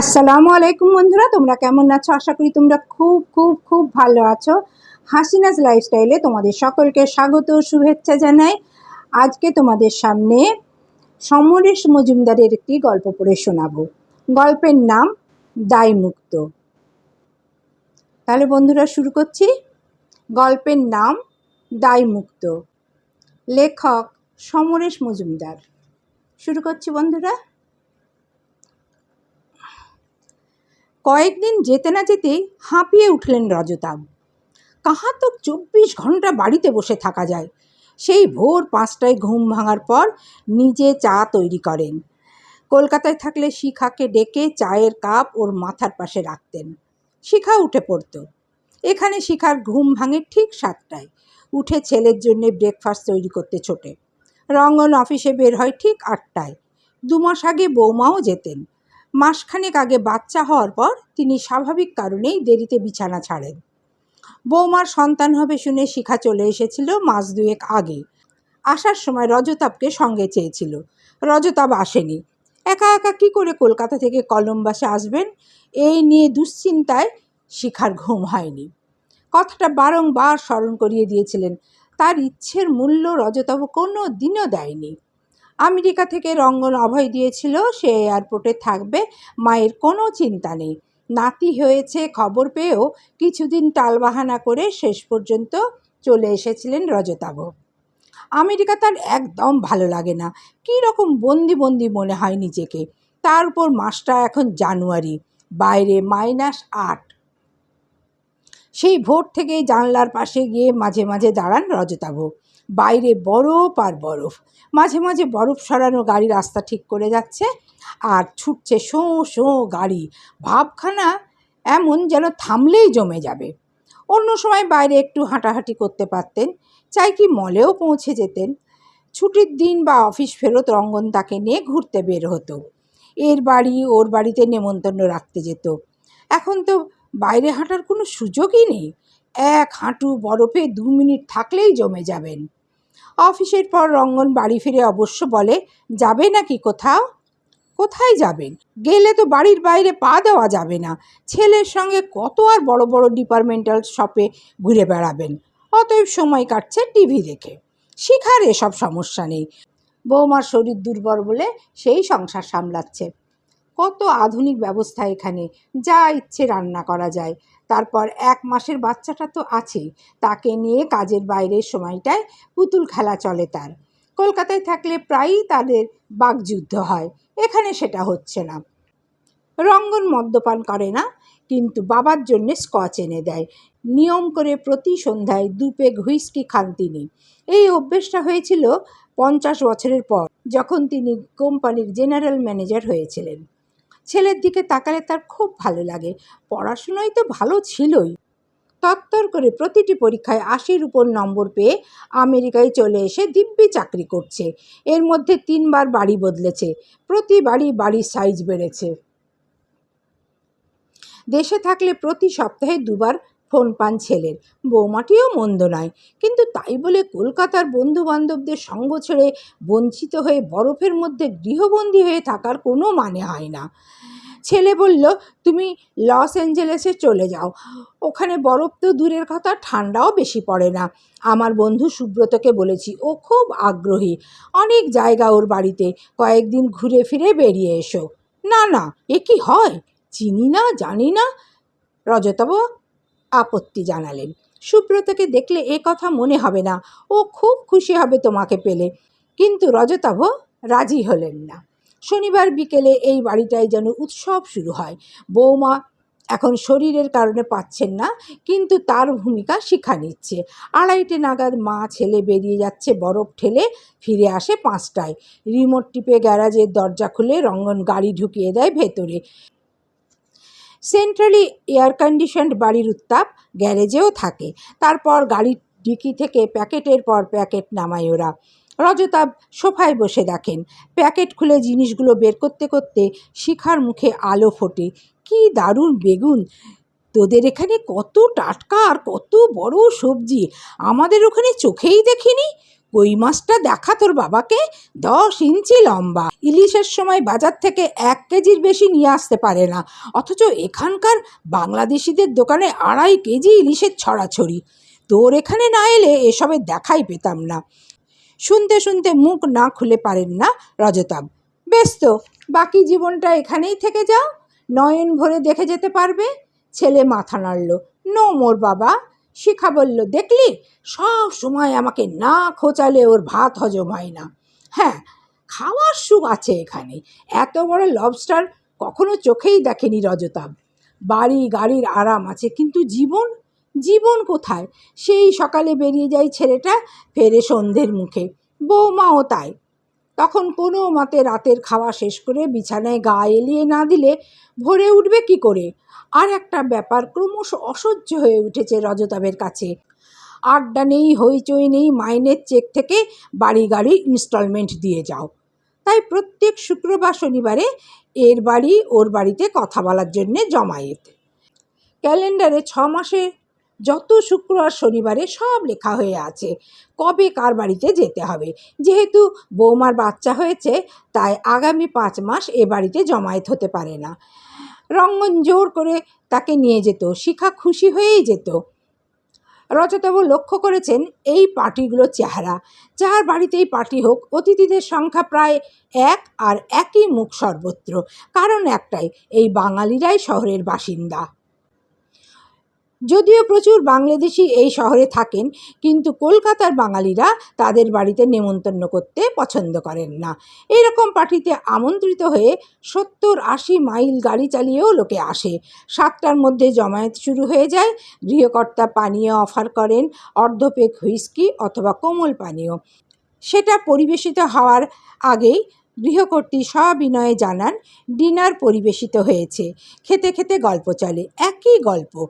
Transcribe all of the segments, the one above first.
আসসালামু আলাইকুম বন্ধুরা, তোমরা কেমন আছো? আশা করি তোমরা খুব খুব খুব ভালো আছো। হাসিনাজ লাইফস্টাইলে তোমাদের সকলকে স্বাগত শুভেচ্ছা জানাই। আজকে তোমাদের সামনে সমরেশ মজুমদারের একটি গল্প পড়ে শোনাবো। গল্পের নাম দায়মুক্ত। তাহলে বন্ধুরা শুরু করছি। গল্পের নাম দায়মুক্ত। লেখক সমরেশ মজুমদার। শুরু করছি বন্ধুরা। কয়েকদিন যেতে না যেতেই হাঁপিয়ে উঠলেন রজতাব। কাহা তো চব্বিশ ঘণ্টা বাড়িতে বসে থাকা যায়। সেই ভোর পাঁচটায় ঘুম ভাঙার পর নিজে চা তৈরি করেন। কলকাতায় থাকলে শিখাকে ডেকে চায়ের কাপ ওর মাথার পাশে রাখতেন। শিখা উঠে পড়ত। এখানে শিখার ঘুম ভাঙে ঠিক সাতটায়। উঠে ছেলের জন্য ব্রেকফাস্ট তৈরি করতে ছোটে। রঙ্গন অফিসে বের হয় ঠিক আটটায়। দু মাস আগে বৌমাও যেতেন। মাসখানেক আগে বাচ্চা হওয়ার পর তিনি স্বাভাবিক কারণেই দেরিতে বিছানা ছাড়েন। বৌমার সন্তান হবে শুনে শিখা চলে এসেছিল মাস দুয়েক আগে। আসার সময় রজতাবকে সঙ্গে চেয়েছিল। রজতাব আসেনি। একা একা কী করে কলকাতা থেকে কলম্বাসে আসবেন? এই নিয়ে দুশ্চিন্তায় শিখার ঘুম হয়নি। কথাটা বারংবার স্মরণ করিয়ে দিয়েছিলেন। তার ইচ্ছের মূল্য রজতাব কোনো দিনও দেয়নি। আমেরিকা থেকে রঙ্গন অভয় দিয়েছিল, সে এয়ারপোর্টে থাকবে, মায়ের কোনো চিন্তা নেই। নাতি হয়েছে খবর পেয়েও কিছুদিন টালবাহানা করে শেষ পর্যন্ত চলে এসেছিলেন রজতাভ। আমেরিকা তার একদম ভালো লাগে না। কী রকম বন্দি বন্দি মনে হয় নিজেকে। তার উপর মাসটা এখন জানুয়ারি, বাইরে মাইনাস আট। সেই ভোর থেকেই জানলার পাশে গিয়ে মাঝে মাঝে দাঁড়ান রজতাভ। বাইরে বরফ আর বরফ। মাঝে মাঝে বরফ সরানো গাড়ি রাস্তা ঠিক করে যাচ্ছে আর ছুটছে শোঁ শোঁ গাড়ি। ভাবখানা এমন যেন থামলেই জমে যাবে। অন্য সময় বাইরে একটু হাঁটাহাঁটি করতে পারতেন, চাই কি মলেও পৌঁছে যেতেন। ছুটির দিন বা অফিস ফেরত রঙ্গন তাকে নিয়ে ঘুরতে বের হতো। এর বাড়ি, ওর বাড়িতে নেমন্তন্ন রাখতে যেত। এখন তো বাইরে হাঁটার কোনো সুযোগই নেই। এক হাঁটু বরফে দু মিনিট থাকলেই জমে যাবেন। অফিসের পর রঙ্গন বাড়ি ফিরে অবশ্য বলে, যাবে নাকি কোথাও? কোথায় যাবেন গেলে তো বাড়ির বাইরে পা দেওয়া যাবে না। ছেলের সঙ্গে কত আর বড় বড় ডিপার্টমেন্টাল শপে ঘুরে বেড়াবেন? অতএব সময় কাটছে টিভি দেখে। শিখার এসব সমস্যা নেই। বৌমার শরীর দুর্বল বলে সেই সংসার সামলাচ্ছে। কত আধুনিক ব্যবস্থা এখানে। যা ইচ্ছে রান্না করা যায়। তারপর এক মাসের বাচ্চাটা তো আছেই, তাকে নিয়ে কাজের বাইরের সময়টায় পুতুল খেলা চলে তার। কলকাতায় থাকলে প্রায়ই তাদের বাগযুদ্ধ হয়, এখানে সেটা হচ্ছে না। রঙ্গন মদ্যপান করে না, কিন্তু বাবার জন্যে স্কচ এনে দেয়। নিয়ম করে প্রতি সন্ধ্যায় দু পেগ হুইস্কি খান তিনি। এই অভ্যেসটা হয়েছিল পঞ্চাশ বছরের পর, যখন তিনি কোম্পানির জেনারেল ম্যানেজার হয়েছিলেন। ছেলের দিকে তাকালে তার খুব ভালো লাগে। পড়াশুনোয় তো ভালো ছিলই। তত্তর করে প্রতিটি পরীক্ষায় আশির উপর নম্বর পেয়ে আমেরিকায় চলে এসে দিব্যি চাকরি করছে। এর মধ্যে তিনবার বাড়ি বদলেছে। প্রতিবারই বাড়ির সাইজ বেড়েছে। দেশে থাকলে প্রতি সপ্তাহে দুবার ফোন পান ছেলের। বৌমাটিও মন্দ নয়। কিন্তু তাই বলে কলকাতার বন্ধু বান্ধবদের সঙ্গ ছেড়ে বঞ্চিত হয়ে বরফের মধ্যে গৃহবন্দী হয়ে থাকার কোনো মানে হয় না। ছেলে বলল, তুমি লস অ্যাঞ্জেলেসে চলে যাও। ওখানে বরফ তো দূরের কথা, ঠান্ডাও বেশি পড়ে না। আমার বন্ধু সুব্রতকে বলেছি, ও খুব আগ্রহী। অনেক জায়গা ওর বাড়িতে। কয়েকদিন ঘুরে ফিরে বেরিয়ে এসো। না না, এ কি হয়? চিনি না, জানি না? রজতব আপত্তি জানালেন। সুব্রতকে দেখলে এ কথা মনে হবে না। ও খুব খুশি হবে তোমাকে পেলে। কিন্তু রজতাভ রাজি হলেন না। শনিবার বিকেলে এই বাড়িটায় যেন উৎসব শুরু হয়। বৌমা এখন শরীরের কারণে পাচ্ছেন না, কিন্তু তার ভূমিকা শিখা নিচ্ছে। আড়াইটে নাগাদ মা ছেলে বেরিয়ে যাচ্ছে বরফ ঠেলে, ফিরে আসে পাঁচটায়। রিমোট টিপে গ্যারাজের দরজা খুলে রঙ্গন গাড়ি ঢুকিয়ে দেয় ভেতরে। সেন্ট্রালি এয়ার কন্ডিশনড বাড়ির উত্তাপ গ্যারেজেও থাকে। তারপর গাড়ির ডিকি থেকে প্যাকেটের পর প্যাকেট নামায় ওরা। রজতাব সোফায় বসে দেখেন। প্যাকেট খুলে জিনিসগুলো বের করতে করতে শিখার মুখে আলো ফোটে। কি দারুণ বেগুন! তোদের এখানে কত টাটকা আর কত বড় সবজি! আমাদের ওখানে চোখেই দেখিনি? কই মাছটা দেখা তোর বাবাকে? দশ ইঞ্চি লম্বা। ইলিশের সময় বাজার থেকে এক কেজির বেশি নিয়ে আসতে পারে না। অথচ এখানকার বাংলাদেশিদের দোকানে আড়াই কেজি ইলিশের ছড়াছড়ি। তোর এখানে না এলে এসবের দেখাই পেতাম না। শুনতে শুনতে মুখ না খুলে পারেন না রজতাব বেশ তো, বাকি জীবনটা এখানেই থেকে যাও। নয়ন ভরে দেখে যেতে পারবে। ছেলে মাথা নাড়ল। নো মোর বাবা, শিখা বলল, দেখলি? সব সময় আমাকে না খোঁচালে ওর ভাত হজম হয় না। হ্যাঁ খাওয়ার সুখ আছে এখানে। এত বড় লবস্টার কখনো চোখেই দেখেনি রজতাব বাড়ি গাড়ির আরাম আছে, কিন্তু জীবন জীবন কোথায়? সেই সকালে বেরিয়ে যায় ছেলেটা, ফেরে সন্ধ্যের মুখে। বৌমাও তাই। তখন কোনো মতে রাতের খাওয়া শেষ করে বিছানায় গা এলিয়ে না দিলে ভরে উঠবে কি করে? আর একটা ব্যাপার ক্রমশ অসহ্য হয়ে উঠেছে রজতাবের কাছে। আড্ডা নেই, হইচই নেই, মাইনের চেক থেকে বাড়ি গাড়ি ইনস্টলমেন্ট দিয়ে যাও। তাই প্রত্যেক শুক্রবার শনিবারে এর বাড়ি ওর বাড়িতে কথা বলার জন্যে জমায়েত। ক্যালেন্ডারে ছ মাসে যত শুক্র আর শনিবারে সব লেখা হয়ে আছে। কবে কার বাড়িতে যেতে হবে? যেহেতু বৌমার বাচ্চা হয়েছে, তাই আগামী পাঁচ মাস এ বাড়িতে জমায়েত হতে পারে না। রঙ্গন জোর করে তাকে নিয়ে যেত, শিখা খুশি হয়েই যেত। রজতবাবু লক্ষ্য করেছেন এই পার্টিগুলোর চেহারা। যার বাড়িতেই পার্টি হোক, অতিথিদের সংখ্যা প্রায় এক আর একই মুখ সর্বত্র। কারণ একটাই, এই বাঙালিরাই শহরের বাসিন্দা। যদিও প্রচুর বাংলাদেশি এই শহরে থাকেন, কিন্তু কলকাতার বাঙালিরা তাদের বাড়িতে নেমন্তন্ন করতে পছন্দ করেন না। এরকম পার্টিতে আমন্ত্রিত হয়ে সত্তর আশি মাইল গাড়ি চালিয়েও লোকে আসে। সাতটার মধ্যে জমায়েত শুরু হয়ে যায়। গৃহকর্তা পানীয় অফার করেন, অর্ধপেক হুইস্কি অথবা কোমল পানীয়। সেটা পরিবেশিত হওয়ার আগেই গৃহকর্ত্রী সবিনয়ে জানান, ডিনার পরিবেশিত হয়েছে। খেতে খেতে গল্প চলে। একই গল্প।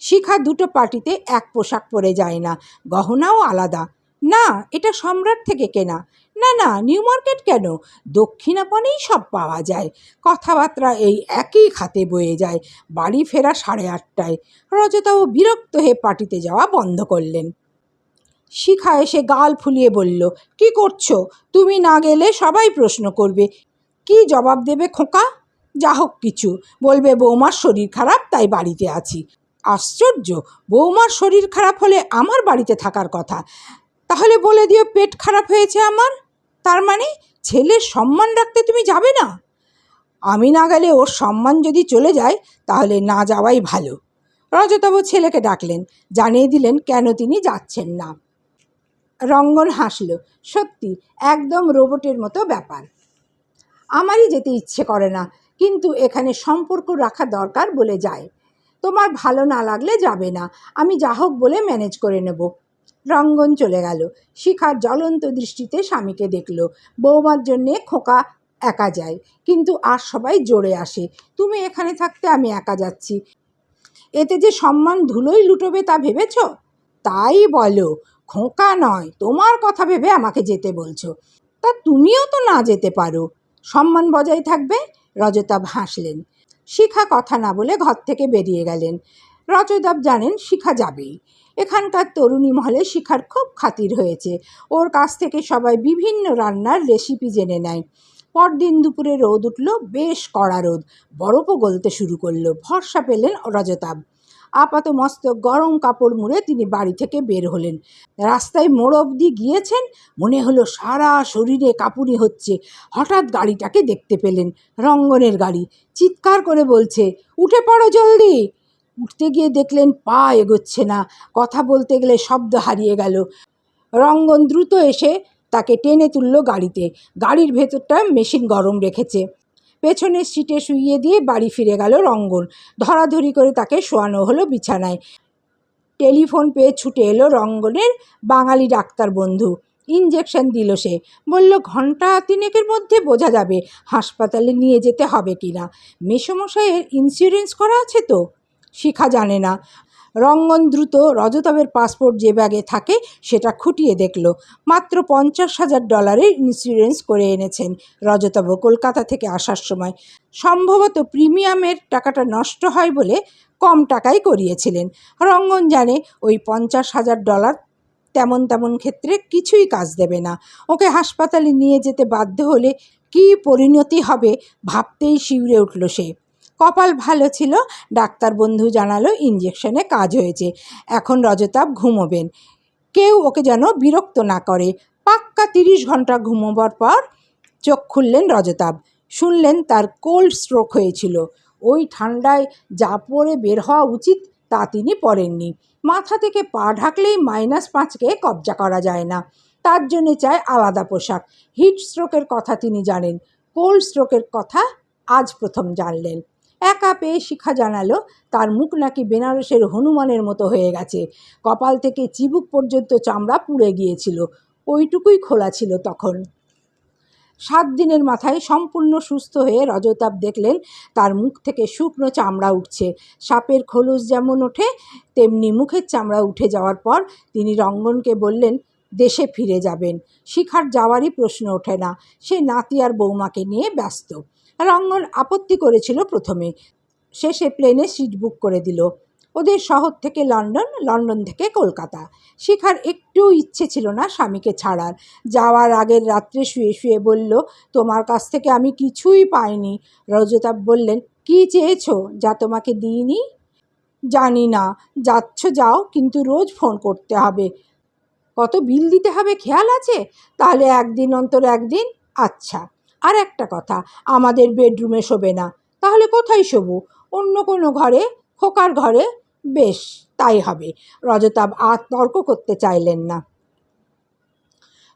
শিখা দুটো পার্টিতে এক পোশাক পরে যায় না, গহনাও আলাদা। না, এটা সম্রাট থেকে কেনা। না না, নিউ মার্কেট কেন? দক্ষিণাপনেই সব পাওয়া যায়। কথাবার্তা এই একই খাতে বয়ে যায়, বাড়ি ফেরা সাড়ে আটটায়। রজতাও বিরক্ত হয়ে পার্টিতে যাওয়া বন্ধ করলেন। শিখা এসে গাল ফুলিয়ে বলল, কি করছ? তুমি না গেলে সবাই প্রশ্ন করবে, কি জবাব দেবে খোকা? যা হোক কিছু, বলবে বৌমার শরীর খারাপ, তাই বাড়িতে আছি। আশ্চর্য, বৌমার শরীর খারাপ হলে আমার বাড়িতে থাকার কথা। তাহলে বলে দিও পেট খারাপ হয়েছে আমার? তার মানে ছেলের সম্মান রাখতে তুমি যাবে না? আমি না গেলে ওর সম্মান যদি চলে যায়, তাহলে না যাওয়াই ভালো। রজতবাবু ছেলেকে ডাকলেন, জানিয়ে দিলেন কেন তিনি যাচ্ছেন না। রঙ্গন হাসল, সত্যি, একদম রোবটের মতো ব্যাপার। আমারই যেতে ইচ্ছে করে না, কিন্তু এখানে সম্পর্ক রাখা দরকার বলে যায়। তোমার ভালো না লাগলে যাবে না। আমি যা হোক বলে ম্যানেজ করে নেব। রঙ্গন চলে গেল। শিখার জ্বলন্ত দৃষ্টিতে স্বামীকে দেখল। বৌমার জন্যে খোকা একা যায়, কিন্তু আর সবাই জোরে আসে। তুমি এখানে থাকতে আমি একা যাচ্ছি। এতে যে সম্মান ধুলোই লুটোবে তা ভেবেছ? তাই বলো, খোকা নয়, তোমার কথা ভেবে আমাকে যেতে বলছো। তা তুমিও তো না যেতে পারো। সম্মান বজায় থাকবে? রজতাব হাসলেন শিখা কথা না বলে ঘর থেকে বেরিয়ে গেলেন। রজদাব জানেন শিখা যাবেই। এখানকার তরুণী মহলে শিখার খুব খাতির হয়েছে। ওর কাছ থেকে সবাই বিভিন্ন রান্নার রেসিপি জেনে নেয়। পরদিন দুপুরে রোদ উঠল, বেশ কড়া রোদ। বরফও গলতে শুরু করল। ভরসা পেলেন রজতাব আপাত মস্তক গরম কাপড় মুড়ে তিনি বাড়ি থেকে বের হলেন। রাস্তায় মোড় অবধি গিয়েছেন, মনে হলো সারা শরীরে কাপুনি হচ্ছে। হঠাৎ গাড়িটাকে দেখতে পেলেন, রঙ্গনের গাড়ি। চিৎকার করে বলছে, উঠে পড়ো জলদি! উঠতে গিয়ে দেখলেন পা এগোচ্ছে না, কথা বলতে গেলে শব্দ হারিয়ে গেল। রঙ্গন দ্রুত এসে তাকে টেনে তুলল গাড়িতে। গাড়ির ভেতরটা মেশিন গরম রেখেছে। পেছনের সিটে শুইয়ে দিয়ে বাড়ি ফিরে গেল রঙ্গন ধরাধরি করে তাকে শোয়ানো হলো বিছানায়। টেলিফোন পেয়ে ছুটে এলো রঙ্গনের বাঙালি ডাক্তার বন্ধু। ইঞ্জেকশন দিল সে। বলল ঘণ্টা তিনেকের মধ্যে বোঝা যাবে হাসপাতালে নিয়ে যেতে হবে কি না। মেসমশাইয়ের ইন্স্যুরেন্স করা আছে তো? শিখা জানে না। রঙ্গন দ্রুত রজতবের পাসপোর্ট যে ব্যাগে থাকে সেটা খুঁটিয়ে দেখল। মাত্র পঞ্চাশ হাজার ডলারের ইন্স্যুরেন্স করে এনেছেন রজতব কলকাতা থেকে আসার সময়। সম্ভবত প্রিমিয়ামের টাকাটা নষ্ট হয় বলে কম টাকায় করিয়েছিলেন। রঙ্গন জানে ওই পঞ্চাশ হাজার ডলার তেমন তেমন ক্ষেত্রে কিছুই কাজ দেবে না। ওকে হাসপাতালে নিয়ে যেতে বাধ্য হলে কী পরিণতি হবে ভাবতেই শিউরে উঠল সে। কপাল ভালো ছিল, ডাক্তার বন্ধু জানালো ইঞ্জেকশনে কাজ হয়েছে। এখন রজতাভ ঘুমোবেন। কেউ ওকে যেন বিরক্ত না করে। পাক্কা তিরিশ ঘণ্টা ঘুমোবার পর চোখ খুললেন রজতাভ। শুনলেন তার কোল্ড স্ট্রোক হয়েছিল। ওই ঠান্ডায় যা পরে বের হওয়া উচিত তা তিনি পরেননি। মাথা থেকে পা ঢাকলেই মাইনাস পাঁচকে কবজা করা যায় না। তার জন্যে চায় আলাদা পোশাক। হিট স্ট্রোকের কথা তিনি জানেন। কোল্ড স্ট্রোকের কথা আজ প্রথম জানলেন। একা পেয়ে শিখা জানালো, তার মুখ নাকি বেনারসের হনুমানের মতো হয়ে গেছে। কপাল থেকে চিবুক পর্যন্ত চামড়া পুড়ে গিয়েছিল, ওইটুকুই খোলা ছিল তখন। সাত দিনের মাথায় সম্পূর্ণ সুস্থ হয়ে রজতাপ দেখলেন, তার মুখ থেকে শুকনো চামড়া উঠছে। সাপের খোলস যেমন ওঠে, তেমনি মুখের চামড়া উঠে যাওয়ার পর তিনি রঙ্গনকে বললেন, দেশে ফিরে যাবেন। শিখার যাওয়ারই প্রশ্ন ওঠে না। সে নাতি আর বৌমাকে নিয়ে ব্যস্ত। রঙ্গন আপত্তি করেছিল প্রথমে। শেষে প্লেনে সিট বুক করে দিল। ওদের শহর থেকে লন্ডন লন্ডন থেকে কলকাতা। শিখার একটু ইচ্ছে ছিল না স্বামীকে ছাড়ার। যাওয়ার আগের রাত্রে শুয়ে শুয়ে বলল, তোমার কাছ থেকে আমি কিছুই পাইনি। রজতাব বললেন, কি চেয়েছো? যা তোমাকে দিইনি? জানি না। যাচ্ছ, যাও, কিন্তু রোজ ফোন করতে হবে। কত বিল দিতে হবে? খেয়াল আছে? তাহলে একদিন অন্তর একদিন? আচ্ছা। আর একটা কথা, আমাদের বেডরুমে শোবে না। তাহলে কোথায় শোবো? অন্য কোনো ঘরে? খোকার ঘরে? বেশ, তাই হবে। রজতাব আর তর্ক করতে চাইলেন না।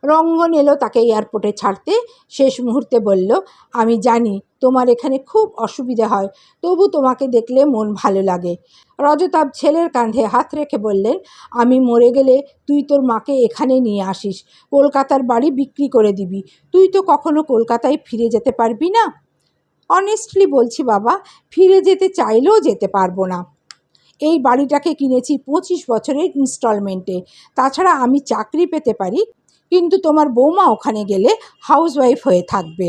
রঙ্গন এলো তাকে এয়ারপোর্টে ছাড়তে। শেষ মুহূর্তে বলল, আমি জানি তোমার এখানে খুব অসুবিধে হয়, তবু তোমাকে দেখলে মন ভালো লাগে। রজতাব ছেলের কাঁধে হাত রেখে বললেন, আমি মরে গেলে তুই তোর মাকে এখানে নিয়ে আসিস, কলকাতার বাড়ি বিক্রি করে দিবি। তুই তো কখনো কলকাতায় ফিরে যেতে পারবি না? অনেস্টলি বলছি বাবা, ফিরে যেতে চাইলেও যেতে পারব না। এই বাড়িটাকে কিনেছি পঁচিশ বছরের ইনস্টলমেন্টে তাছাড়া আমি চাকরি পেতে পারি কিন্তু তোমার বৌমা ওখানে গেলে হাউসওয়াইফ হয়ে থাকবে।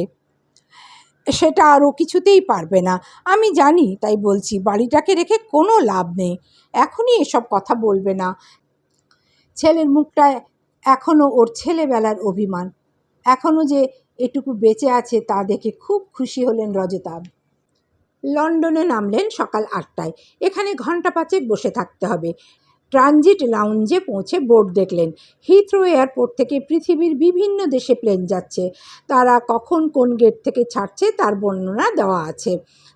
সেটা আরও কিছুতেই পারবে না। আমি জানি, তাই বলছি, বাড়িটাকে রেখে কোনো লাভ নেই। এখনই এসব কথা বলবে না। ছেলের মুখটা এখনও ওর ছেলেবেলার অভিমান। এখনও যে এটুকু বেঁচে আছে তা দেখে খুব খুশি হলেন রজতাব লন্ডনে নামলেন সকাল আটটায়। এখানে ঘণ্টা পাঁচেক বসে থাকতে হবে। ট্রানজিট লাউঞ্জে পৌঁছে বোর্ড দেখলেন। হিথ্রো এয়ারপোর্ট থেকে পৃথিবীর বিভিন্ন দেশে প্লেন যাচ্ছে। তারা কখন কোন গেট থেকে ছাড়ছে তার বর্ণনা দেওয়া আছে।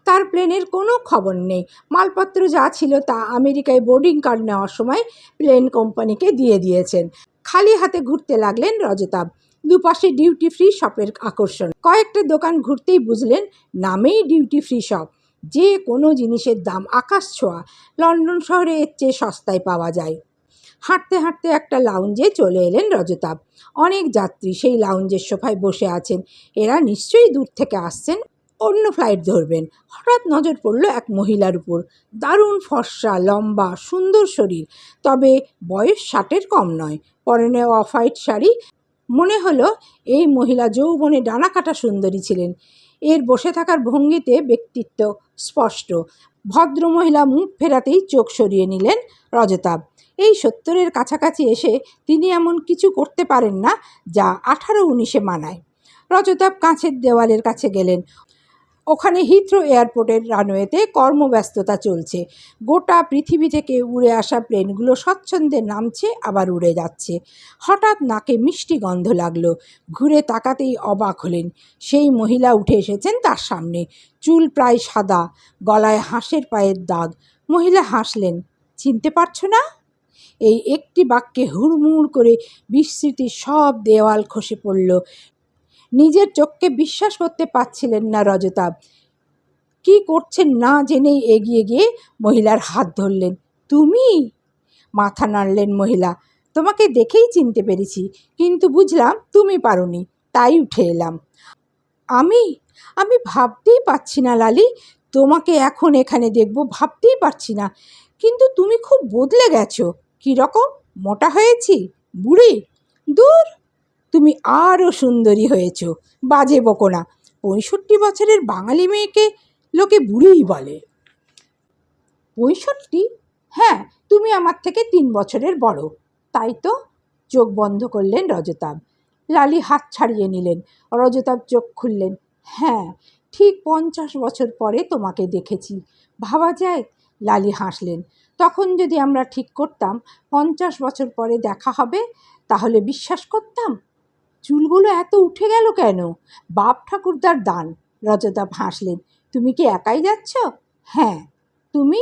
তার প্লেনের কোনো খবর নেই। মালপত্র যা ছিল তা আমেরিকায় বোর্ডিং কার্ড নেওয়ার সময় প্লেন কোম্পানিকে দিয়ে দিয়েছেন। খালি হাতে ঘুরতে লাগলেন রজতাব দুপাশে ডিউটি ফ্রি শপের আকর্ষণ। কয়েকটা দোকান ঘুরতেই বুঝলেন, নামেই ডিউটি ফ্রি শপ যে কোনো জিনিসের দাম আকাশ ছোঁয়া, লন্ডন শহরে এর চেয়ে সস্তায় পাওয়া যায়। হাঁটতে হাঁটতে একটা লাউঞ্জে চলে এলেন রজতাব অনেক যাত্রী সেই লাউঞ্জের সোফায় বসে আছেন। এরা নিশ্চয়ই দূর থেকে আসছেন, অন্য ফ্লাইট ধরবেন। হঠাৎ নজর পড়ল এক মহিলার উপর। দারুণ ফর্সা, লম্বা, সুন্দর শরীর। তবে বয়স ষাটের কম নয়। পরনে অফ হোয়াইট শাড়ি। মনে হলো এই মহিলা যৌবনে ডানা কাটা সুন্দরী ছিলেন। এর বসে থাকার ভঙ্গিতে ব্যক্তিত্ব স্পষ্ট। ভদ্রমহিলা মুখ ফেরাতেই চোখ সরিয়ে নিলেন রজতাব এই সত্তরের কাছাকাছি এসে তিনি এমন কিছু করতে পারেন না যা আঠারো উনিশে মানায়। রজতাব কাঁচের দেওয়ালের কাছে গেলেন। ওখানে হিথ্রো এয়ারপোর্টের রানওয়েতে কর্মব্যস্ততা চলছে। গোটা পৃথিবী থেকে উড়ে আসা প্লেনগুলো স্বচ্ছন্দে নামছে, আবার উড়ে যাচ্ছে। হঠাৎ নাকে মিষ্টি গন্ধ লাগল। ঘুরে তাকাতেই অবাক হলেন। সেই মহিলা উঠে এসেছেন তার সামনে। চুল প্রায় সাদা, গলায় হাঁসের পায়ের দাগ। মহিলা হাসলেন, চিনতে পারছ না? এই একটি বাক্যে হুড়মুড় করে বিস্মৃতির সব দেওয়াল খসে পড়ল। নিজের চোখকে বিশ্বাস করতে পারছিলেন না রজতাব কি করছেন না জেনেই এগিয়ে গিয়ে মহিলার হাত ধরলেন। তুমি? মাথা নাড়লেন মহিলা। তোমাকে দেখেই চিনতে পেরেছি, কিন্তু বুঝলাম তুমি পারোনি, তাই উঠে এলাম। আমি? আমি ভাবতেই পারছি না লালি, তোমাকে এখন এখানে দেখব ভাবতেই পারছি না, কিন্তু তুমি খুব বদলে গেছো। কীরকম? মোটা হয়েছি? বুড়ি? দূর! তুমি আরও সুন্দরী হয়েছ। বাজে বকো না। পঁয়ষট্টি বছরের বাঙালি মেয়েকে লোকে বুড়িই বলে। পঁয়ষট্টি? হ্যাঁ তুমি আমার থেকে তিন বছরের বড়। তাই তো? চোখ বন্ধ করলেন রজতাভ। লালি হাত ছাড়িয়ে নিলেন। রজতাভ চোখ খুললেন। হ্যাঁ ঠিক পঞ্চাশ বছর পরে তোমাকে দেখেছি। ভাবা যায়? লালি হাসলেন। তখন যদি আমরা ঠিক করতাম, পঞ্চাশ বছর পরে দেখা হবে, তাহলে বিশ্বাস করতাম? চুলগুলো এত উঠে গেল কেন? বাপ ঠাকুরদার দান। রজতাভ হাসলেন, তুমি কি একাই যাচ্ছ? হ্যাঁ তুমি,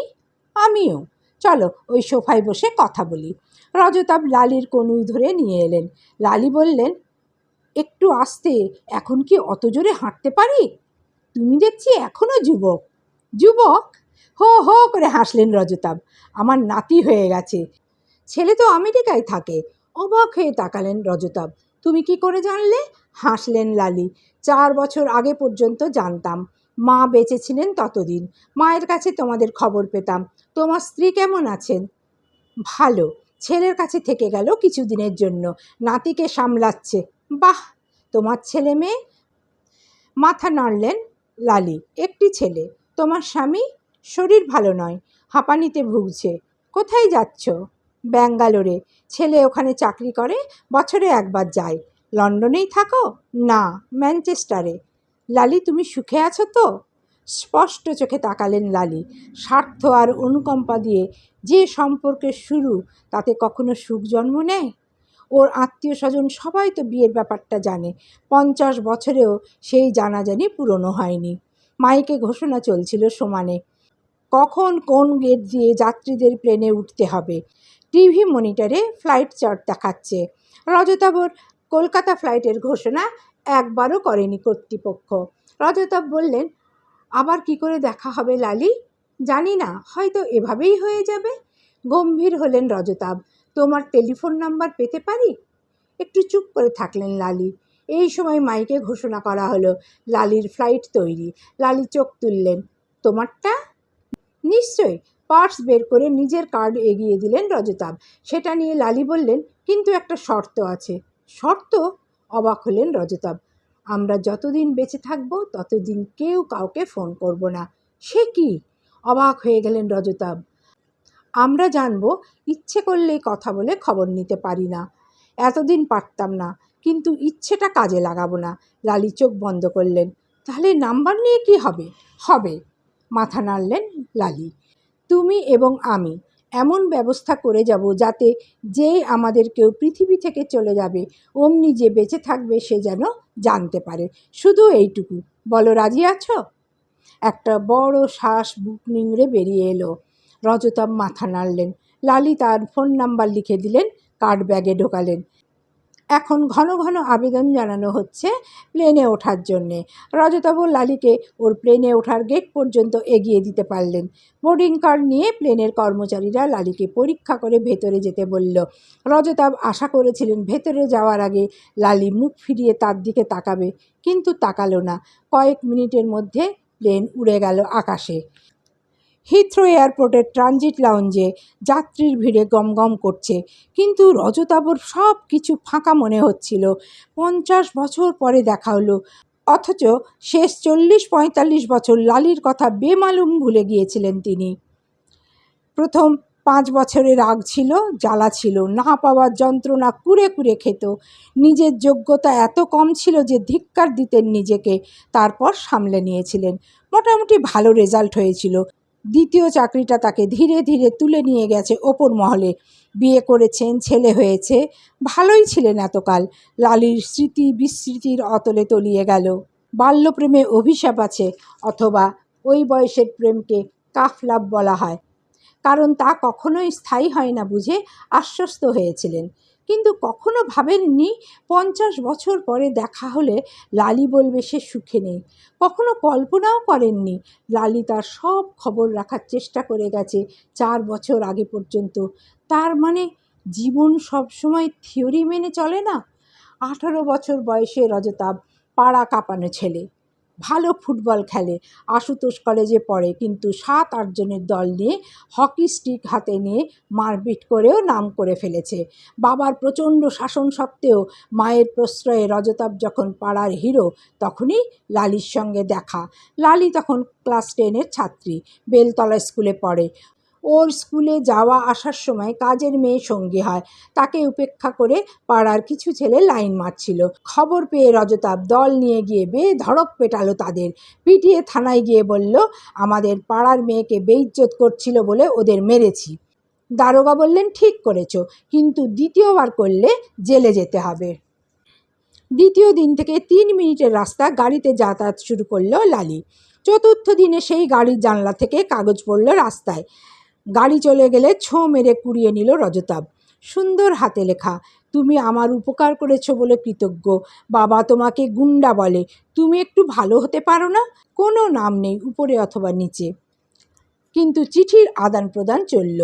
আমিও। চলো, ওই সোফায় বসে কথা বলি। রজতাভ লালির কনুই ধরে নিয়ে এলেন। লালি বললেন, একটু আসতে, এখন কি অত জোরে হাঁটতে পারি? তুমি দেখছি এখনও যুবক। যুবক? হো হো, করে হাসলেন রজতাভ। আমার নাতি হয়ে গেছে। ছেলে তো আমেরিকায় থাকে। অবাক হয়ে তাকালেন রজতাভ। তুমি কি করে জানলে? হাসলেন লালি। চার বছর আগে পর্যন্ত জানতাম। মা বেঁচে ছিলেন ততদিন। মায়ের কাছে তোমাদের খবর পেতাম। তোমার স্ত্রী কেমন আছেন? ভালো। ছেলের কাছে থেকে গেল কিছুদিনের জন্য। নাতিকে সামলাচ্ছে। বাহ! তোমার ছেলে মেয়ে? মাথা নাড়লেন লালি। একটি ছেলে। তোমার স্বামী? শরীর ভালো নয়। হাঁপানিতে ভুগছে। কোথায় যাচ্ছ? ব্যাঙ্গালোরে। ছেলে ওখানে চাকরি করে, বছরে একবার যায়। লন্ডনেই থাকো? না, ম্যানচেস্টারে। লালি, তুমি সুখে আছো তো? স্পষ্ট চোখে তাকালেন লালি। স্বার্থ আর অনুকম্পা দিয়ে যে সম্পর্কের শুরু, তাতে কখনো সুখ জন্ম নেয়? ওর আত্মীয় স্বজন সবাই তো বিয়ের ব্যাপারটা জানে। পঞ্চাশ বছরেও সেই জানাজানি পুরনো হয়নি। মাইকে ঘোষণা চলছিল সমানে। কখন কোন গেট দিয়ে যাত্রীদের প্লেনে উঠতে হবে? টিভি মনিটরে ফ্লাইট চার্ট দেখাচ্ছে। রজতাবর কলকাতা ফ্লাইটের ঘোষণা একবারও করেনি কর্তৃপক্ষ। রজতাব বললেন, আবার কি করে দেখা হবে লালি? জানি না, হয়তো এভাবেই হয়ে যাবে। গম্ভীর হলেন রজতাব তোমার টেলিফোন নাম্বার পেতে পারি? একটু চুপ করে থাকলেন লালি। এই সময় মাইকে ঘোষণা করা হলো, লালির ফ্লাইট তৈরি। লালি চোখ তুললেন, তোমারটা? নিশ্চয়ই পার্স বের করে নিজের কার্ড এগিয়ে দিলেন রজতাভ। সেটা নিয়ে লালি বললেন, কিন্তু একটা শর্ত আছে। শর্ত? অবাক হলেন রজতাব আমরা যতদিন বেঁচে থাকব, ততদিন কেউ কাউকে ফোন করব না। সে কি? অবাক হয়ে গেলেন রজতাব আমরা জানব, ইচ্ছে করলেই কথা বলে খবর নিতে পারি না। এতদিন পারতাম না, কিন্তু ইচ্ছেটা কাজে লাগাবো না। লালি চোখ বন্ধ করলেন। তাহলে নাম্বার নিয়ে কি হবে? হবে। মাথা নাড়লেন লালি। তুমি এবং আমি এমন ব্যবস্থা করে যাব যাতে যে আমাদের কেউ পৃথিবী থেকে চলে যাবে, অমনি যে বেঁচে থাকবে সে যেন জানতে পারে। শুধু এইটুকু। বলো, রাজি আছো? একটা বড় শ্বাস বুক নিংড়ে বেরিয়ে এলো। রজতাব মাথা নাড়লেন। লালি তার ফোন নাম্বার লিখে দিলেন কার্ড ব্যাগে ঢোকালেন। এখন ঘন ঘন আবেদন জানানো হচ্ছে প্লেনে ওঠার জন্যে। রজতাব লালিকে ওর প্লেনে ওঠার গেট পর্যন্ত এগিয়ে দিতে পারলেন। বোর্ডিং কার্ড নিয়ে প্লেনের কর্মচারীরা লালিকে পরীক্ষা করে ভেতরে যেতে বলল। রজতাব আশা করেছিলেন ভেতরে যাওয়ার আগে লালি মুখ ফিরিয়ে তার দিকে তাকাবে, কিন্তু তাকালো না। কয়েক মিনিটের মধ্যে প্লেন উড়ে গেল আকাশে। হিথ্রো এয়ারপোর্টের ট্রানজিট লাউঞ্জে যাত্রীর ভিড়ে গমগম করছে। কিন্তু রজতাবর সব কিছু ফাঁকা মনে হচ্ছিল। পঞ্চাশ বছর পরে দেখা হলো। অথচ শেষ চল্লিশ পঁয়তাল্লিশ বছর লালির কথা বেমালুম ভুলে গিয়েছিলেন তিনি। প্রথম পাঁচ বছরের রাগ ছিল, জ্বালা ছিল। না পাওয়ার যন্ত্রণা কুড়ে কুড়ে খেত। নিজের যোগ্যতা এত কম ছিল যে ধিক্কার দিতেন নিজেকে। তারপর সামলে নিয়েছিলেন। মোটামুটি ভালো রেজাল্ট হয়েছিল। দ্বিতীয় চাকরিটা তাকে ধীরে ধীরে তুলে নিয়ে গেছে ওপর মহলে। বিয়ে করেছেন, ছেলে হয়েছে, ভালোই ছিলেন এতকাল। লালির স্মৃতি বিস্মৃতির অতলে তলিয়ে গেল। বাল্যপ্রেমে অভিশাপ আছে, অথবা ওই বয়সের প্রেমকে কাফলাভ বলা হয়। কারণ তা কখনোই স্থায়ী হয় না বুঝে আশ্বস্ত হয়েছিলেন। কিন্তু কখনো ভাবেননি পঞ্চাশ বছর পরে দেখা হলে লালি বলবে সে সুখে নেই। কখনো কল্পনাও করেননি, লালি তার সব খবর রাখার চেষ্টা করে গেছে চার বছর আগে পর্যন্ত। তার মানে জীবন সবসময় থিওরি মেনে চলে না? আঠারো বছর বয়সে রজতাব পাড়া কাঁপানো ছেলে। ভালো ফুটবল খেলে। আশুতোষ কলেজে পড়ে, কিন্তু সাত আটজনের দল নিয়ে হকি স্টিক হাতে নিয়ে মারপিট করেও নাম করে ফেলেছে। বাবার প্রচণ্ড শাসন সত্ত্বেও মায়ের প্রশ্রয়ে রজতাব যখন পাড়ার হিরো, তখনই লালির সঙ্গে দেখা। লালি তখন ক্লাস টেনের ছাত্রী, বেলতলা স্কুলে পড়ে। ওর স্কুলে যাওয়া আসার সময় কাজের মেয়ে সঙ্গী হয়। তাকে উপেক্ষা করে পাড়ার কিছু ছেলে লাইন মারছিল। খবর পেয়ে রজতাব দল নিয়ে গিয়ে বেধড়ক পেটালো তাদের। পিটিয়ে থানায় গিয়ে বলল, আমাদের পাড়ার মেয়েকে বেইজ্জত করছিল বলে ওদের মেরেছি। দারোগা বললেন, ঠিক করেছ, কিন্তু দ্বিতীয়বার করলে জেলে যেতে হবে। দ্বিতীয় দিন থেকে তিন মিনিটের রাস্তা গাড়িতে যাতায়াত শুরু করল লালি। চতুর্থ দিনে সেই গাড়ির জানলা থেকে কাগজ পড়ল রাস্তায়। গাড়ি চলে গেলে ছো মেরে কুড়িয়ে নিল রজতাব সুন্দর হাতে লেখা, তুমি আমার উপকার করেছ বলে কৃতজ্ঞ। বাবা তোমাকে গুন্ডা বলে। তুমি একটু ভালো হতে পারো না? কোনো নাম নেই উপরে অথবা নিচে। কিন্তু চিঠির আদান প্রদান চলল।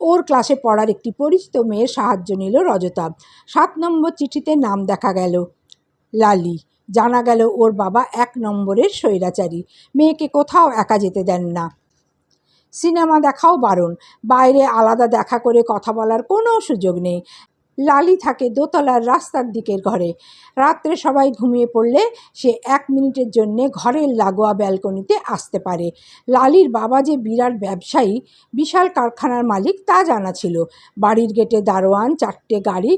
ওর ক্লাসে পড়ার একটি পরিচিত মেয়ের সাহায্য নিল রজতাব সাত নম্বর চিঠিতে নাম দেখা গেল, লালি। জানা গেল ওর বাবা এক নম্বরের স্বৈরাচারী। মেয়েকে কোথাও একা যেতে দেন না। সিনেমা দেখাও বারণ। বাইরে আলাদা দেখা করে কথা বলার কোনো সুযোগ নেই। লালি থাকে দোতলার রাস্তার দিকের ঘরে। রাত্রে সবাই ঘুমিয়ে পড়লে সে এক মিনিটের জন্যে ঘরের লাগোয়া ব্যালকনিতে আসতে পারে। লালির বাবা যে বিরাট ব্যবসায়ী, বিশাল কারখানার মালিক তা জানা ছিল। বাড়ির গেটে দারোয়ান, চারটে গাড়ি,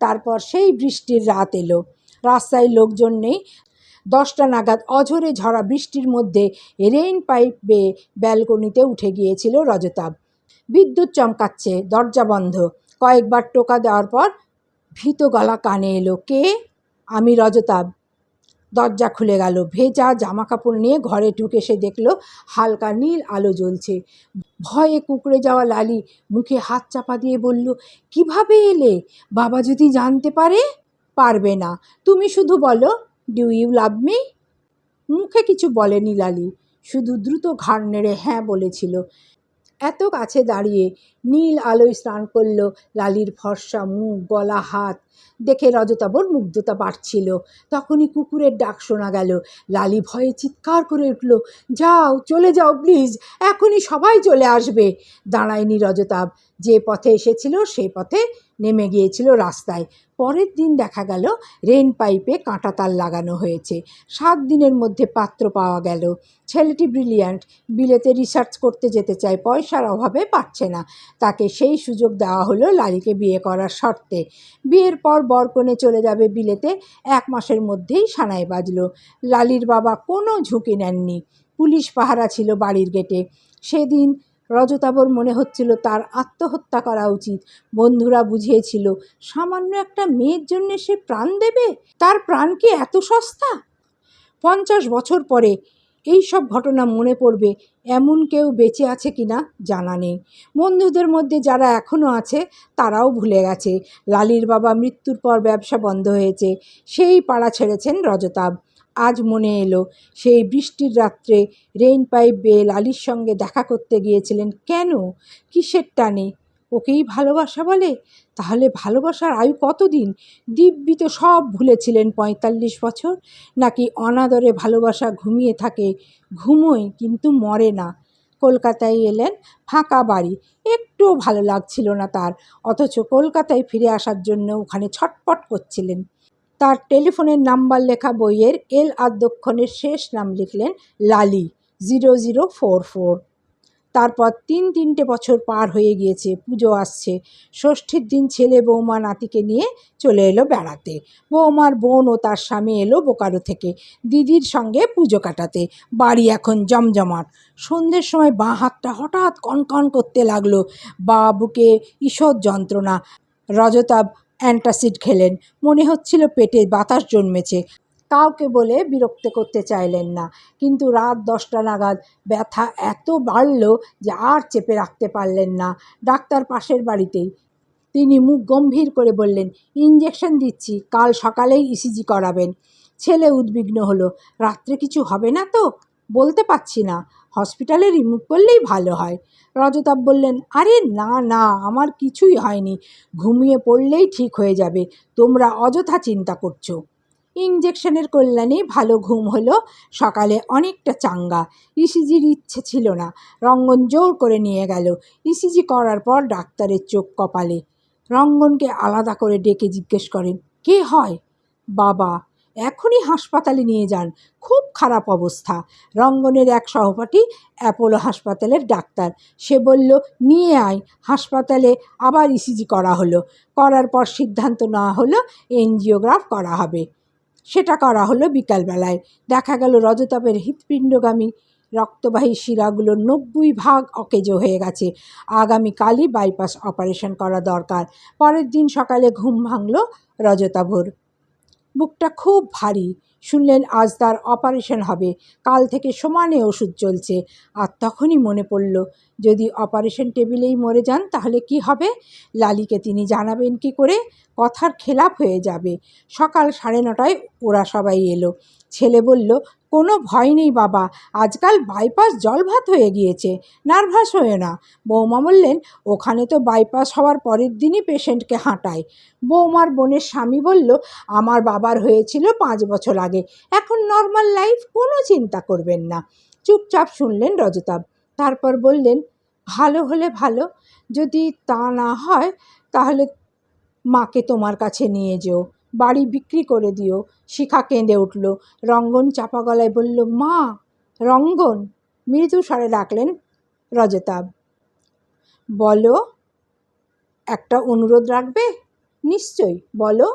তারপর সেই বৃষ্টির রাত এলো। রাস্তায় লোকজন নেই দশটা নাগাদ অঝরে ঝরা বৃষ্টির মধ্যে রেইন পাইপ বেয়ে ব্যালকনিতে উঠে গিয়েছিল রজতাব বিদ্যুৎ চমকাচ্ছে, দরজা বন্ধ। কয়েকবার টোকা দেওয়ার পর ভীত গলা কানে এলো, কে? আমি রজতাব দরজা খুলে গেল, ভেজা জামা কাপড় নিয়ে ঘরে ঢুকে সে দেখল, হালকা নীল আলো জ্বলছে। ভয়ে কুকড়ে যাওয়া লালি মুখে হাত চাপা দিয়ে বলল, কীভাবে এলে? বাবা যদি জানতে পারে? পারবে না। তুমি শুধু বলো ডু ইউ লাভ মি মুখে কিছু বলেনি লালি, শুধু দ্রুত ঘাড় নেড়ে হ্যাঁ বলেছিল। এত কাছে দাঁড়িয়ে নীল আলোয় স্নান করল লালির ফর্সা মুখ, গলা, হাত। দেখে রজতাবর মুগ্ধতা বাড়ছিল। তখনই কুকুরের ডাক শোনা গেল। লালি ভয়ে চিৎকার করে উঠল, যাও, চলে যাও প্লিজ, এখনই সবাই চলে আসবে। দাঁড়ায়নি রজতাব যে পথে এসেছিল সেই পথে নেমে গিয়েছিল রাস্তায়। পরের দিন দেখা গেল, রেন পাইপে কাঁটা তার লাগানো হয়েছে। সাত দিনের মধ্যে পাত্র পাওয়া গেল। ছেলেটি ব্রিলিয়ান্ট, বিলেতে রিসার্চ করতে যেতে চায়, পয়সার অভাবে পাচ্ছে না। তাকে সেই সুযোগ দেওয়া হলো লালিকে বিয়ে করার শর্তে। বিয়ের পর বরকনে চলে যাবে বিলেতে, এক মাসের মধ্যেই সানায় বাজলো। লালির বাবা কোনো ঝুঁকি নেননি। পুলিশ পাহারা ছিল বাড়ির গেটে। সেদিন রজতাবর মনে হচ্ছিল তার আত্মহত্যা করা উচিত। বন্ধুরা বুঝিয়েছিল, সামান্য একটা মেয়ের জন্য সে প্রাণ দেবে? তার প্রাণ কি এত সস্তা? পঞ্চাশ বছর পরে এই সব ঘটনা মনে পড়বে, এমন কেউ বেঁচে আছে কি না জানা নেই। বন্ধুদের মধ্যে যারা এখনও আছে, তারাও ভুলে গেছে। লালির বাবা মৃত্যুর পর ব্যবসা বন্ধ হয়েছে, সেই পাড়া ছেড়েছেন রজতাব। আজ মনে এলো, সেই বৃষ্টির রাত্রে রেইন পাইপ বেয়ে লালির সঙ্গে দেখা করতে গিয়েছিলেন। কেন? কিসের টানে? ওকেই ভালোবাসা বলে? তাহলে ভালোবাসার আয়ু কতদিন? দিব্যি তো সব ভুলেছিলেন পঁয়তাল্লিশ বছর। নাকি অনাদরে ভালোবাসা ঘুমিয়ে থাকে? ঘুমোয়, কিন্তু মরে না। কলকাতায় এলেন, ফাঁকা বাড়ি। একটুও ভালো লাগছিল না তার। অথচ কলকাতায় ফিরে আসার জন্য ওখানে ছটপট করছিলেন। তার টেলিফোনের নাম্বার লেখা বইয়ের এল আদ্যক্ষণের শেষ নাম লিখলেন লালি, জিরো জিরো ফোর ফোর। তারপর তিন তিনটে বছর পার হয়ে গিয়েছে, পুজো আসছে। ষষ্ঠীর দিন ছেলে বৌমা নাতিকে নিয়ে চলে এলো বেড়াতে। বৌমার বোন ও তার স্বামী এলো বোকারো থেকে দিদির সঙ্গে পুজো কাটাতে। বাড়ি এখন জমজমাট। সন্ধ্যের সময় বাঁ হাতটা হঠাৎ কনকন করতে লাগল। বা বুকে ঈষৎ যন্ত্রণা। রজতাব অ্যান্টাসিড খেলেন। মনে হচ্ছিল পেটে বাতাস জন্মেছে। কাউকে বলে বিরক্ত করতে চাইলেন না। কিন্তু রাত দশটা নাগাদ ব্যথা এত বাড়ল যে আর চেপে রাখতে পারলেন না ডাক্তার পাশের বাড়িতেই। তিনি মুখ গম্ভীর করে বললেন ইঞ্জেকশন দিচ্ছি, কাল সকালেই ইসিজি করাবেন। ছেলে উদ্বিগ্ন হলো, রাত্রে কিছু হবে না তো? বলতে পারছি না। হসপিটালে রিমুভ করলেই ভালো হয়। রজতাব বললেন, আরে না না, আমার কিছুই হয়নি। ঘুমিয়ে পড়লেই ঠিক হয়ে যাবে। তোমরা অযথা চিন্তা করছ। ইঞ্জেকশনের কল্যাণে ভালো ঘুম হলো। সকালে অনেকটা চাঙ্গা। ইসিজির ইচ্ছে ছিল না। রঙ্গন জোর করে নিয়ে গেল। ইসিজি করার পর ডাক্তারের চোখ কপালে। রঙ্গনকে আলাদা করে ডেকে জিজ্ঞেস করেন, কে হয়? বাবা। এখনই হাসপাতালে নিয়ে যান। খুব খারাপ অবস্থা। রঙ্গনের এক সহপাঠী অ্যাপোলো হাসপাতালের ডাক্তার। সে বলল, নিয়ে আয়। হাসপাতালে আবার ইসিজি করা হলো। করার পর সিদ্ধান্ত নেওয়া হলো, এনজিওগ্রাফ করা হবে। সেটা করা হলো বিকালবেলায়। দেখা গেল রজতাপের হৃৎপিণ্ডগামী রক্তবাহী শিরাগুলো নব্বই ভাগ অকেজো হয়ে গেছে। আগামীকালই বাইপাস অপারেশন করা দরকার। পরের দিন সকালে ঘুম ভাঙল রজতাভর বুকটা খুব ভারী। শুনলেন আজ তার অপারেশন হবে। কাল থেকে সমানে ওষুধ চলছে। আর তখনই মনে পড়ল যদি অপারেশন টেবিলেই মরে যান, তাহলে কি হবে? লালিকে তিনি জানাবেন কি করে? কথার খেলাপ হয়ে যাবে। সকাল সাড়ে নটায় ওরা সবাই এলো। ছেলে বলল, কোনো ভয় নেই বাবা, আজকাল বাইপাস জলভাত হয়ে গিয়েছে নার্ভাস হয়ে না। বৌমা বললেন, ওখানে তো বাইপাস হওয়ার পরের দিনই পেশেন্টকে হাঁটায়। বৌমার বোনের স্বামী বলল, আমার বাবার হয়েছিল পাঁচ বছর আগে, এখন নর্মাল লাইফ কোনো চিন্তা করবেন না। চুপচাপ শুনলেন রজতাব তারপর বললেন, ভালো হলে ভালো, যদি তা না হয়, তাহলে মাকে তোমার কাছে নিয়ে যেও, বাড়ি বিক্রি করে দিও। শিখা কেঁদে উঠল। রঙ্গন চাপা গলায় বলল, মা, রঙ্গন? মৃদু স্বরে ডাকলেন রজতাব বলো, একটা অনুরোধ রাখবে? নিশ্চয় বলো।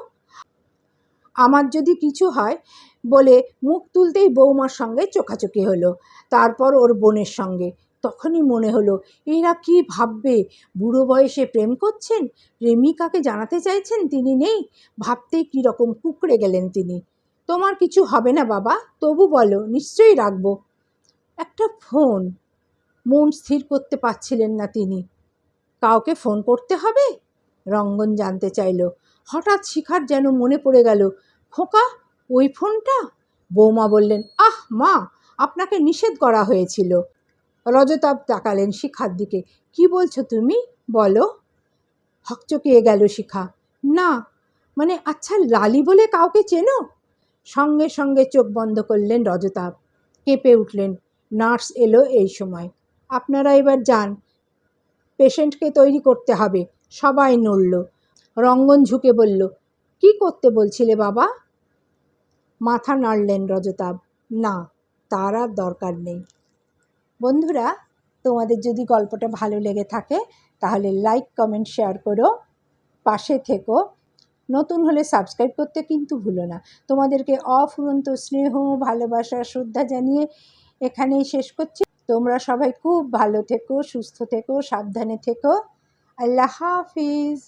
আমার যদি কিছু হয়, বলে মুখ তুলতেই বৌমার সঙ্গে চোখাচোখি হলো। তারপর ওর বোনের সঙ্গে তখনই মনে হলো, এরা কি ভাববে? বুড়ো বয়সে প্রেম করছেন? প্রেমিকাকে জানাতে চাইছেন তিনি নেই? ভাবতেই কীরকম কুকড়ে গেলেন তিনি। তোমার কিছু হবে না বাবা, তবু বলো, নিশ্চয়ই রাখব। একটা ফোন। মন স্থির করতে পারছিলেন না তিনি। কাউকে ফোন করতে হবে? রঙ্গন জানতে চাইল। হঠাৎ শিখার যেন মনে পড়ে গেল, খোকা, ওই ফোনটা? বৌমা বললেন, আহ মা, আপনাকে নিষেধ করা হয়েছিল। রজতাব তাকালেন শিখার দিকে। কি বলছো তুমি? বলো। হকচকিয়ে গেল শিখা। না মানে আচ্ছা লালি বলে কাউকে চেনো? সঙ্গে সঙ্গে চোখ বন্ধ করলেন রজতাব কেঁপে উঠলেন। নার্স এলো এই সময়। আপনারা এবার যান। পেশেন্টকে তৈরি করতে হবে। সবাই নড়ল। রঙ্গন ঝুঁকে বলল, কি করতে বলছিলে বাবা? মাথা নাড়লেন রজতাব না, তার আর দরকার নেই। বন্ধুরা, তোমাদের যদি গল্পটা ভালো লেগে থাকে, তাহলে লাইক কমেন্ট শেয়ার করো, পাশে থেকো। নতুন হলে সাবস্ক্রাইব করতে কিন্তু ভুলো না। তোমাদেরকে অফুরন্ত স্নেহ, ভালোবাসা, শ্রদ্ধা জানিয়ে এখানেই শেষ করছি। তোমরা সবাই খুব ভালো থেকো, সুস্থ থেকো, সাবধানে থেকো। আল্লাহ হাফিজ।